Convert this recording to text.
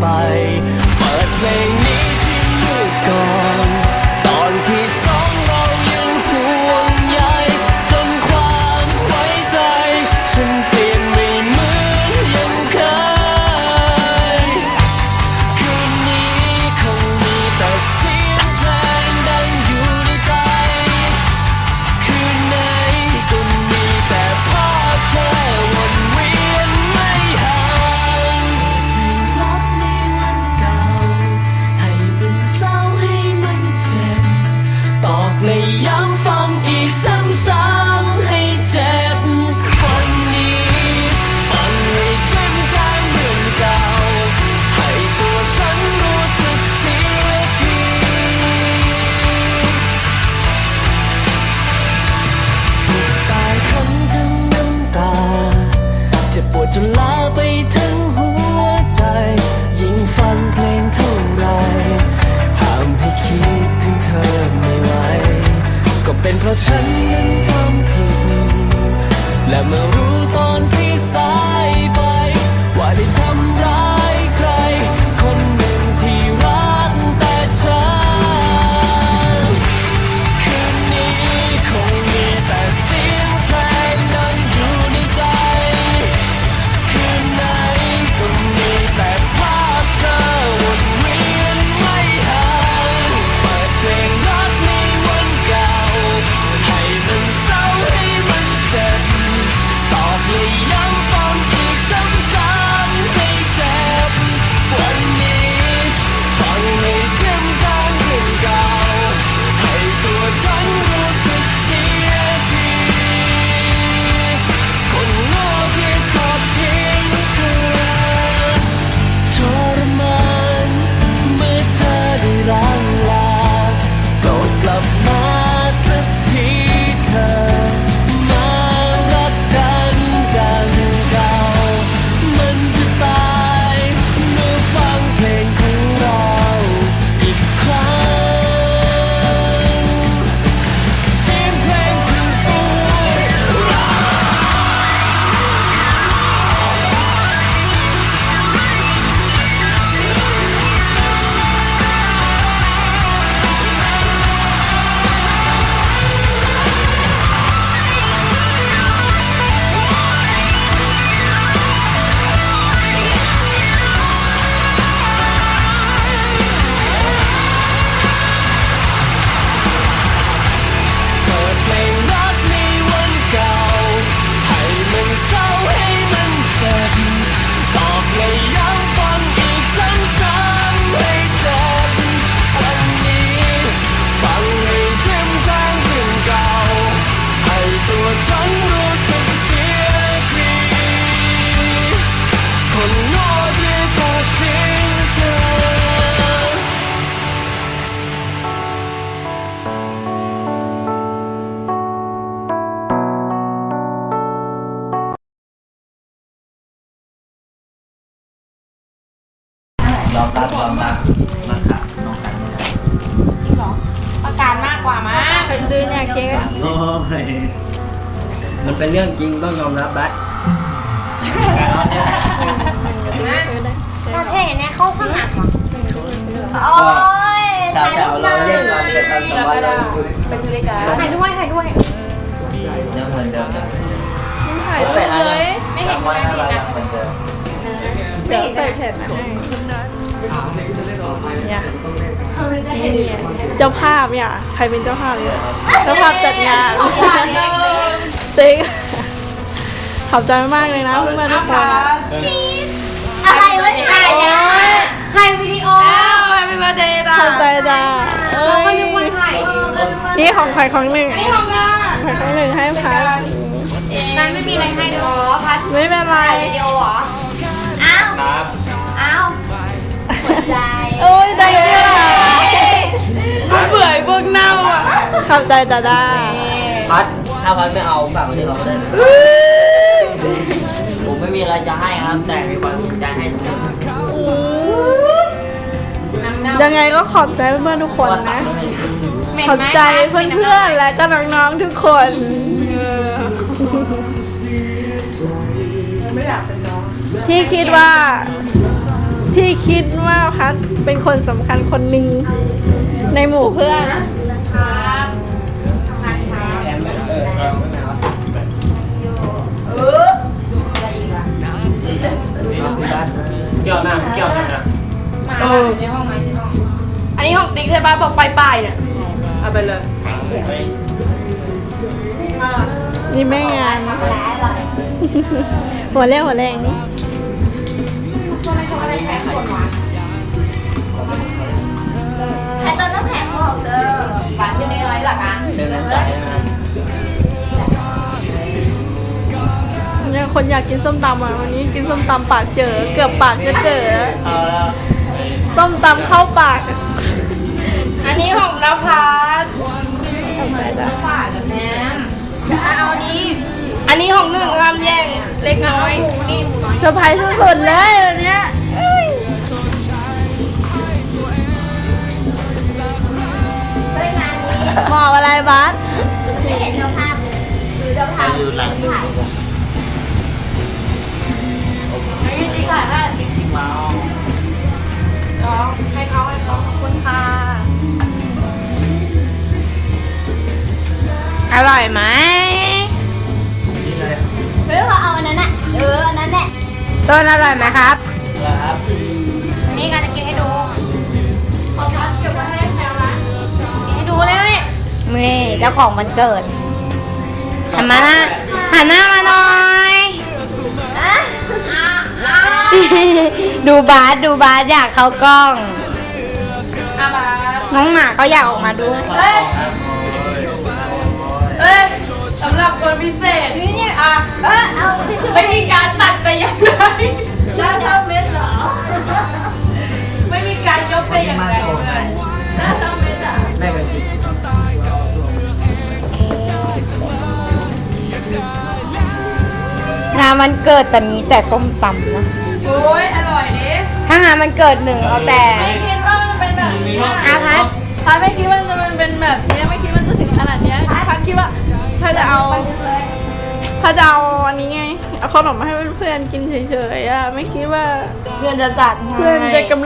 ไป เพราะฉันนั้นทำผิดและเมื่อรู้ ยอมรับยอมรับมาขับน้องขันไม่ได้จริงเหรอประการมากกว่ามั้งไปซื้อเนี่ยเค้กอะโอ้ยมันเป็นเรื่องจริงต้องยอมรับแบ๊ะการนอนเนี่ยประเทศเนี้ยเขาข้างหนักเหรอก็แซวๆเราเล่นกันเป็นตามสบายเราไปซื้อด้วยกันถ่ายด้วยถ่ายด้วยยังเหมือนเดิมนะถ่ายรูปแต่อันเลนี้ยไม่เห็นจำไว้ไม่นะเห็นเรานะเหมือนเดิมเดี๋ยวใส่แผ่นมาให้ เนี่ยนี่เจ้าภาพเนี่ยใครเป็นเจ้าภาพเนี่ยเจ้าภาพจัดงานติ๊กขอบใจมากเลยนะเพื่อนๆทุกคนอะอะไรวะถ่ายเนี่ยถ่ายวิดีโอถ่ายเป็นประเด็นอะขอบใจจ้าเอ้เราก็ยนึกว่าถ่ายนี่ของขวัญของหนึ่งนี่ของงานขวัญของหนึ่งให้พัดนั้นไม่มีอะไรให้ดูพัดไม่เป็นไรวิดีโอเหรออ้ ใจโอ้ยใจเย็นเบื่อพวกเน่าอะขอบใจจ้าด้าพัดถ้าพัดไม่เอาฝากไว้ที่เขาก็ได้นะผมไม่มีอะไรจะให้ครับ แต่มีความจริงใจให้ทุกคนยังไงก็ขอบใจเพื่อนๆทุกคนนะขอบใจเพื่อนๆและก็น้องๆทุกคน ที่คิดว่าที่ คิดว่าพัดเป็นคนสำคัญคนหนึ่งในหมู่เพื่อน เกี่ยวหน้าเกี่ยวหน้าเออในห้องไหมในห้องอันนี้ห้องติ๊กใช่ปะบอกปลายๆเนี่ย เอาไปเลยนี่แม่งานหัวเรียวหัวแรงใหลักการเดินน้ำใจนะเนี่ยคนอยากกินส้มตำอะวันนี้กินส้มตำปากเจอ เกือบปากจะเจอ เอาแล้วส้มตำเข้าปากอันนี้ของนภัสทำไมล่ะฝากับแม่เอาอันนี้ อันนี้ของหนึ่งห้ามแย่งเล็กน้อยนี่หมูน้อย เซอร์ไพรส์สุดๆเลยวันเนี้ยเอ้ย อร่อยไหมนี่เลยเฮ้ยเขาเอาอันนั้นน่ะเอออันนั้นแหละต้นอร่อยไหมครับ ครับนี่การจะกินให้ดูขอพัดเก็บไว้ให้แมวนะกินให้ดูเลยนี่นี่เจ้าของมันเกิดหันมาหน้าหันหน้ามาหน่อยดูบาสดูบาสอยากเข้ากล้อง น้องหมาก็อยากออกมาด้วย เฮ้ย เอ้ยสำหรับคนพิเศษนี่เนี่ยอะเออเอาที่ช่วยไม่มีการตัดแต่อย่างใดน่าเศร้าเม็ดเหรอ ไม่มีการยกแต่อย่างใดเลยน่าเศร้าเม็ดอะแม่กันกินงานมันเกิดแต่มีแต่ต้มตำนะ โอ้ยอร่อยดิถ้างานมันเกิดหนึ่งเอาแต่ไม่คิดว่ามันจะเป็นแบบนี้อาพัดพัดไม่คิดว่าจะมันเป็นแบบนี้ไม่คิดว่าจะถึง ขนาดเนี้ยพัดคิดว่าถ้าจะเอาถ้าจะเอาอันนี้ไง เอาขนมมาให้เพื่อนๆกินเฉยๆอะ ไม่คิดว่าเพื่อนจะจัดให้ เพื่อนจะกำ